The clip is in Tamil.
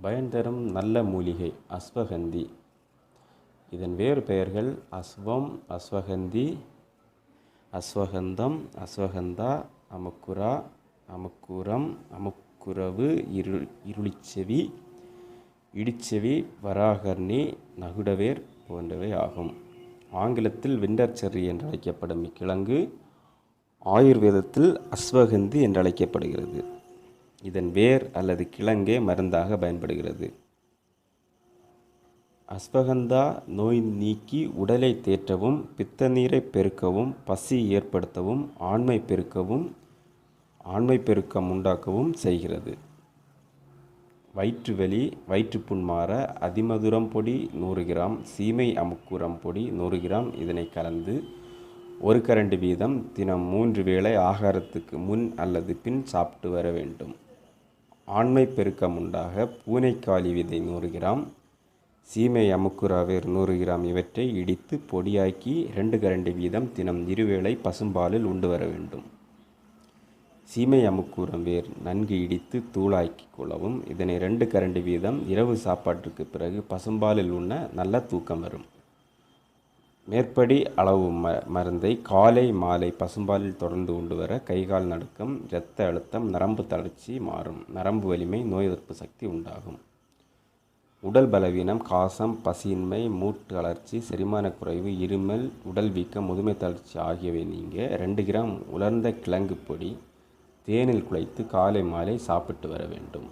பயன் தரும் நல்ல மூலிகை அஸ்வகந்தி. இதன் வேறு பெயர்கள் அஸ்வம் அஸ்வகந்தி அஸ்வகந்தம் அஸ்வகந்தா அமக்குரா அமக்குரம் அமுக்குரவு இரு இருளிச்செவி இடிச்செவி வராகர்ணி நகுடவேர் போன்றவை ஆகும். ஆங்கிலத்தில் விண்டர் செர்ரி என்று அழைக்கப்படும் இக்கிழங்கு ஆயுர்வேதத்தில் அஸ்வகந்தி என்று அழைக்கப்படுகிறது இதன் வேர் அல்லது கிழங்கே மருந்தாக பயன்படுகிறது. அஸ்வகந்தா நோய் நீக்கி உடலை தேற்றவும் பித்த நீரை பெருக்கவும் பசி ஏற்படுத்தவும் ஆண்மை பெருக்கவும் ஆண்மை பெருக்கம் உண்டாக்கவும் செய்கிறது. வயிற்றுவலி வயிற்றுப்புண் மாற அதிமதுரம் பொடி நூறு கிராம் சீமை அமுக்குரம் பொடி நூறு கிராம் இதனை கலந்து ஒரு கரண்டு வீதம் தினம் மூன்று வேளை ஆகாரத்துக்கு முன் அல்லது பின் சாப்பிட்டு வர வேண்டும். ஆண்மை பெருக்கம் உண்டாக பூனைக்காளி விதை நூறு கிராம் சீமை அமுக்குராவேர் நூறு கிராம் இவற்றை இடித்து பொடியாக்கி ரெண்டு கரண்டி வீதம் தினம் இருவேளை பசும்பாலில் உண்டு வர வேண்டும். சீமை அமுக்கூரம் வேர் நன்கு இடித்து தூளாக்கி கொள்ளவும் இதனை ரெண்டு கரண்டி வீதம் இரவு சாப்பாட்டிற்கு பிறகு பசும்பாலில் உண்ண நல்ல தூக்கம் வரும். மேற்படி அளவு ம மருந்தை காலை மாலை பசும்பாலில் தொடர்ந்து உண்டு வர கைகால் நடுக்கம் இரத்த அழுத்தம் நரம்பு தளர்ச்சி மாறும். நரம்பு வலிமை நோய் எதிர்ப்பு சக்தி உண்டாகும். உடல் பலவீனம் காசம் பசியின்மை மூட்டு அலர்ச்சி செரிமான குறைவு இருமல் உடல் வீக்கம் முதுமை தளர்ச்சி ஆகியவை நீங்க ரெண்டு கிராம் உலர்ந்த கிழங்கு பொடி தேனில் குழைத்து காலை மாலை சாப்பிட்டு வர வேண்டும்.